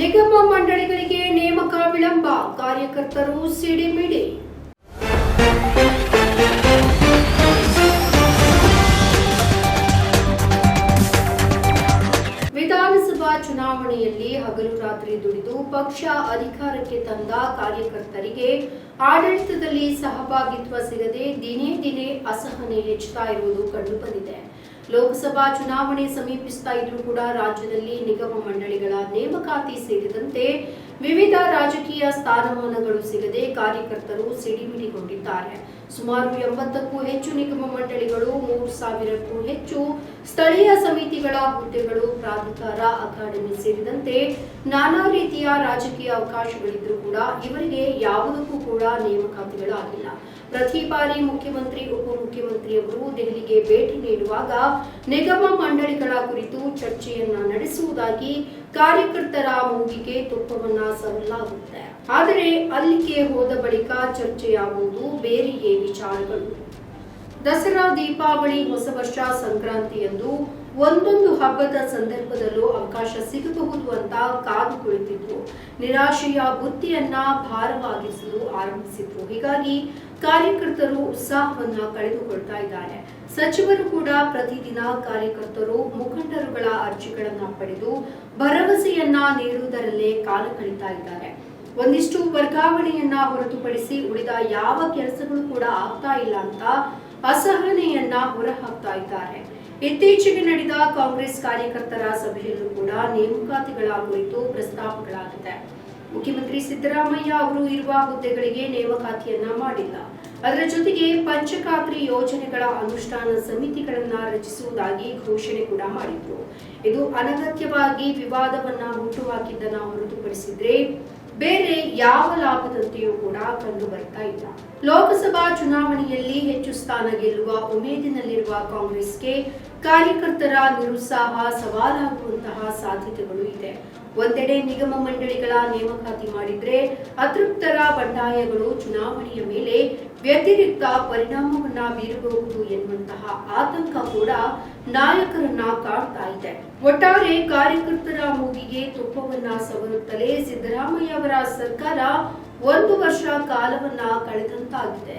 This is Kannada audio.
ನಿಗಮ ಮಂಡಳಿಗಳಿಗೆ ನೇಮಕ ವಿಳಂಬ. ಕಾರ್ಯಕರ್ತರು ಸಿಡಿಮಿಡಿ ವಿಧಾನಸಭಾ ಚುನಾವಣೆಯಲ್ಲಿ ಹಗಲು ರಾತ್ರಿ ದುಡಿದು ಪಕ್ಷ ಅಧಿಕಾರಕ್ಕೆ ತಂದ ಕಾರ್ಯಕರ್ತರಿಗೆ ಆಡಳಿತದಲ್ಲಿ ಸಹಭಾಗಿತ್ವ ಸಿಗದೆ ದಿನೇ ದಿನೇ ಅಸಹನೆ ಹೆಚ್ಚುತ್ತಾ ಇರುವುದು ಕಂಡುಬಂದಿದೆ. ಲೋಕಸಭಾ ಚುನಾವಣೆ ಸಮೀಪಿಸ್ತಾ ಇದ್ರೂ ಕೂಡ ರಾಜ್ಯದಲ್ಲಿ ನಿಗಮ ಮಂಡಳಿಗಳ ನೇಮಕಾತಿ ಸೇರಿದಂತೆ ವಿವಿಧ ರಾಜಕೀಯ ಸ್ಥಾನಮಾನಗಳು ಸಿಗದೆ ಕಾರ್ಯಕರ್ತರು ಸಿಡಿಮಿಡಿಗೊಂಡಿದ್ದಾರೆ. ಸುಮಾರು ಎಂಬತ್ತಕ್ಕೂ ಹೆಚ್ಚು ನಿಗಮ ಮಂಡಳಿಗಳು, ಮೂರು ಸಾವಿರಕ್ಕೂ ಹೆಚ್ಚು ಸ್ಥಳೀಯ ಸಮಿತಿಗಳ ಹುದ್ದೆಗಳು, ಪ್ರಾಧಿಕಾರ, ಅಕಾಡೆಮಿ ಸೇರಿದಂತೆ ನಾನಾ ರೀತಿಯ ರಾಜಕೀಯ ಅವಕಾಶಗಳಿದ್ರೂ ಕೂಡ ಇವರಿಗೆ ಯಾವುದಕ್ಕೂ ಕೂಡ ನೇಮಕಾತಿಗಳಾಗಿಲ್ಲ. ಪ್ರತಿ ಬಾರಿ ಮುಖ್ಯಮಂತ್ರಿ, ಉಪಮುಖ್ಯಮಂತ್ರಿಯವರು ದೆಹಲಿಗೆ ಭೇಟಿ ನೀಡುವಾಗ ನಿಗಮ ಮಂಡಳಿಗಳ ಕುರಿತು ಚರ್ಚೆಯನ್ನ ನಡೆಸುವುದಾಗಿ ಕಾರ್ಯಕರ್ತರ ಮೂಗಿಗೆ ತುಪ್ಪವನ್ನ ಸರಲಾಗುತ್ತೆ ಆದರೆ ಅಲ್ಲಿಗೆ ಹೋದ ಬಳಿಕ ಚರ್ಚೆಯಾಗುವುದು ಬೇರೆಯೇ ವಿಚಾರಗಳು. ದಸರಾ, ದೀಪಾವಳಿ, ಹೊಸ ವರ್ಷ ಸಂಕ್ರಾಂತಿಯಂದು ಒಂದೊಂದು ಹಬ್ಬದ ಸಂದರ್ಭದಲ್ಲೂ ಅವಕಾಶ ಸಿಗಬಹುದು ಅಂತ ಕಾದು ಕುಳಿತಿದ್ರು. ನಿರಾಶೆಯ ಬುತ್ತಿಯನ್ನ ಭಾರವಾಗಿಸಲು ಆರಂಭಿಸಿದ್ರು. ಹೀಗಾಗಿ ಕಾರ್ಯಕರ್ತರು ಉತ್ಸಾಹವನ್ನ ಕಳೆದುಕೊಳ್ತಾ ಇದ್ದಾರೆ. ಸಚಿವರು ಕೂಡ ಪ್ರತಿದಿನ ಕಾರ್ಯಕರ್ತರು ಮುಖಂಡರುಗಳ ಅರ್ಜಿಗಳನ್ನ ಪಡೆದು ಭರವಸೆಯನ್ನ ನೀಡುವುದರಲ್ಲೇ ಕಾಲ ಕಳೀತಾ ಇದ್ದಾರೆ. ಒಂದಿಷ್ಟು ವರ್ಗಾವಣೆಯನ್ನ ಹೊರತುಪಡಿಸಿ ಉಳಿದ ಯಾವ ಕೆಲಸಗಳು ಕೂಡ ಆಗ್ತಾ ಇಲ್ಲ ಅಂತ ಅಸಹನೆಯನ್ನ ಹೊರಹಾಕ್ತಾ ಇದ್ದಾರೆ. ಇತ್ತೀಚೆಗೆ ನಡೆದ ಕಾಂಗ್ರೆಸ್ ಕಾರ್ಯಕರ್ತರ ಸಭೆಯಲ್ಲೂ ಕೂಡ ನೇಮಕಾತಿಗಳ ಕುರಿತು ಪ್ರಸ್ತಾಪಗಳಾಗಿದೆ ಮುಖ್ಯಮಂತ್ರಿ ಸಿದ್ದರಾಮಯ್ಯ ಅವರು ಇರುವ ಹುದ್ದೆಗಳಿಗೆ ನೇಮಕಾತಿಯನ್ನ ಮಾಡಿಲ್ಲ. ಅದರ ಜೊತೆಗೆ ಪಂಚಖಾತ್ರಿ ಯೋಜನೆಗಳ ಅನುಷ್ಠಾನ ಸಮಿತಿಗಳನ್ನ ರಚಿಸುವುದಾಗಿ ಘೋಷಣೆ ಕೂಡ ಮಾಡಿದ್ರು. ಇದು ಅನಗತ್ಯವಾಗಿ ವಿವಾದವನ್ನ ಹುಟ್ಟುಹಾಕಿದ್ದನ್ನ ಹೊರತುಪಡಿಸಿದ್ರೆ ಬೇರೆ ಯಾವ ಲಾಭದಂತೆಯೂ ಕೂಡ ಕಂಡು ಬರ್ತಾ ಇಲ್ಲ. ಲೋಕಸಭಾ ಚುನಾವಣೆಯಲ್ಲಿ ಹೆಚ್ಚು ಸ್ಥಾನ ಗೆಲ್ಲುವ ಉಮೇದಿನಲ್ಲಿರುವ ಕಾಂಗ್ರೆಸ್ಗೆ ಕಾರ್ಯಕರ್ತರ ನಿರುತ್ಸಾಹ ಸವಾಲಾಗುವಂತಹ ಸಾಧ್ಯತೆಗಳು ಇದೆ. ಒಂದೆಡೆ ನಿಗಮ ಮಂಡಳಿಗಳ ನೇಮಕಾತಿ ಮಾಡಿದ್ರೆ ಅತೃಪ್ತರ ಬಂಡಾಯಗಳು ಚುನಾವಣೆಯ ಮೇಲೆ ವ್ಯತಿರಿಕ್ತ ಪರಿಣಾಮವನ್ನ ಬೀರಬಹುದು ಎನ್ನುವಂತಹ ಆತಂಕ ಕೂಡ ನಾಯಕರನ್ನ ಕಾಡ್ತಾ ಇದೆ. ಒಟ್ಟಾರೆ ಕಾರ್ಯಕರ್ತರ ಮೂಗಿಗೆ ತುಪ್ಪವನ್ನ ಸವರುತ್ತಲೇ ಸಿದ್ದರಾಮಯ್ಯ ಅವರ ಸರ್ಕಾರ ಒಂದು ವರ್ಷ ಕಾಲವನ್ನ ಕಳೆದಂತಾಗಿದೆ.